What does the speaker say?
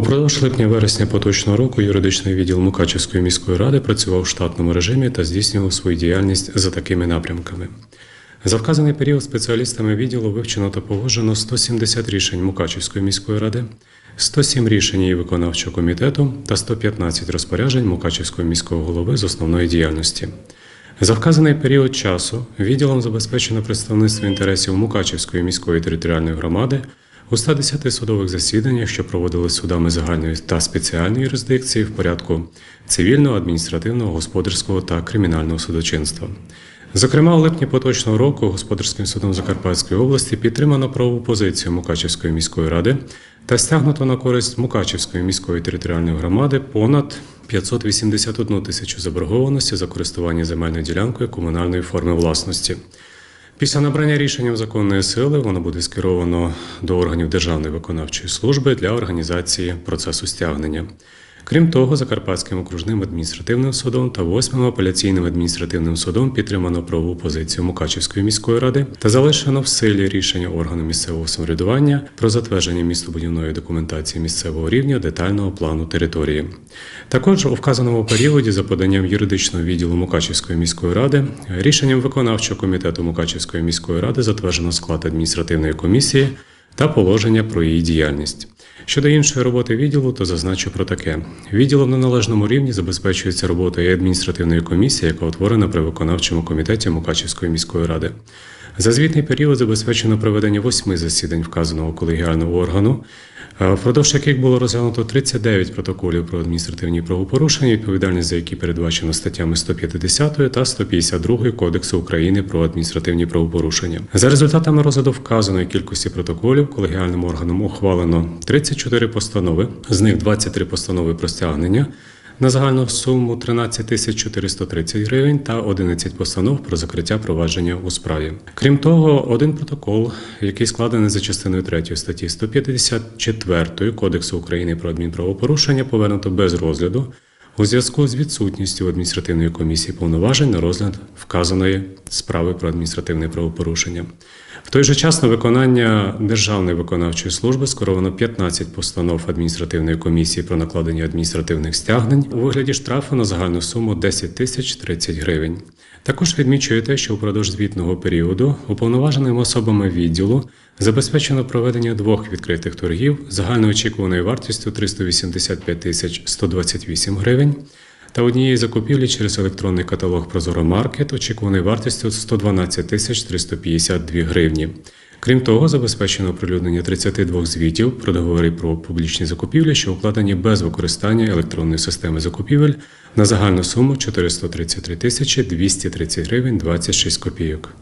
Упродовж липня-вересня поточного року юридичний відділ Мукачівської міської ради працював в штатному режимі та здійснював свою діяльність за такими напрямками. За вказаний період спеціалістами відділу вивчено та погоджено 170 рішень Мукачівської міської ради, 107 рішень її виконавчого комітету та 115 розпоряджень Мукачівського міського голови з основної діяльності. За вказаний період часу відділом забезпечено представництво інтересів Мукачівської міської територіальної громади у 110 судових засіданнях, що проводили судами загальної та спеціальної юрисдикції в порядку цивільного, адміністративного, господарського та кримінального судочинства. Зокрема, у липні поточного року Господарським судом Закарпатської області підтримано правову позицію Мукачівської міської ради та стягнуто на користь Мукачівської міської територіальної громади понад 581 тисячу заборгованості за користування земельною ділянкою комунальної форми власності. Після набрання рішенням законної сили воно буде скеровано до органів Державної виконавчої служби для організації процесу стягнення. Крім того, Закарпатським окружним адміністративним судом та 8 апеляційним адміністративним судом підтримано правову позицію Мукачівської міської ради та залишено в силі рішення органу місцевого самоврядування про затвердження містобудівної документації місцевого рівня детального плану території. Також у вказаному періоді за поданням юридичного відділу Мукачівської міської ради рішенням виконавчого комітету Мукачівської міської ради затверджено склад адміністративної комісії та положення про її діяльність. Щодо іншої роботи відділу, то зазначу про таке: відділом на належному рівні забезпечується робота і адміністративної комісії, яка утворена при виконавчому комітеті Мукачівської міської ради. За звітний період забезпечено проведення восьми засідань вказаного колегіального органу, впродовж яких було розглянуто 39 протоколів про адміністративні правопорушення, відповідальність за які передбачено статтями 150 та 152 Кодексу України про адміністративні правопорушення. За результатами розгляду вказаної кількості протоколів колегіальним органом ухвалено 34 постанови, з них 23 постанови про стягнення на загальну суму 13 тисяч 430 гривень та 11 постанов про закриття провадження у справі. Крім того, один протокол, який складений за частиною 3 статті 154 Кодексу України про адмінправопорушення, повернуто без розгляду у зв'язку з відсутністю адміністративної комісії повноважень на розгляд вказаної справи про адміністративне правопорушення. В той же час на виконання Державної виконавчої служби скеровано 15 постанов адміністративної комісії про накладення адміністративних стягнень у вигляді штрафу на загальну суму 10 тисяч 30 гривень. Також відмічую те, що упродовж звітного періоду уповноваженими особами відділу забезпечено проведення двох відкритих торгів загальноочікуваною вартістю 385 тисяч 128 гривень та однієї закупівлі через електронний каталог Прозоромаркет очікуваною вартістю 112 тисяч 352 гривні. Крім того, забезпечено оприлюднення 32 звітів про договори про публічні закупівлі, що укладені без використання електронної системи закупівель на загальну суму 433 тисячі 230 гривень 26 копійок.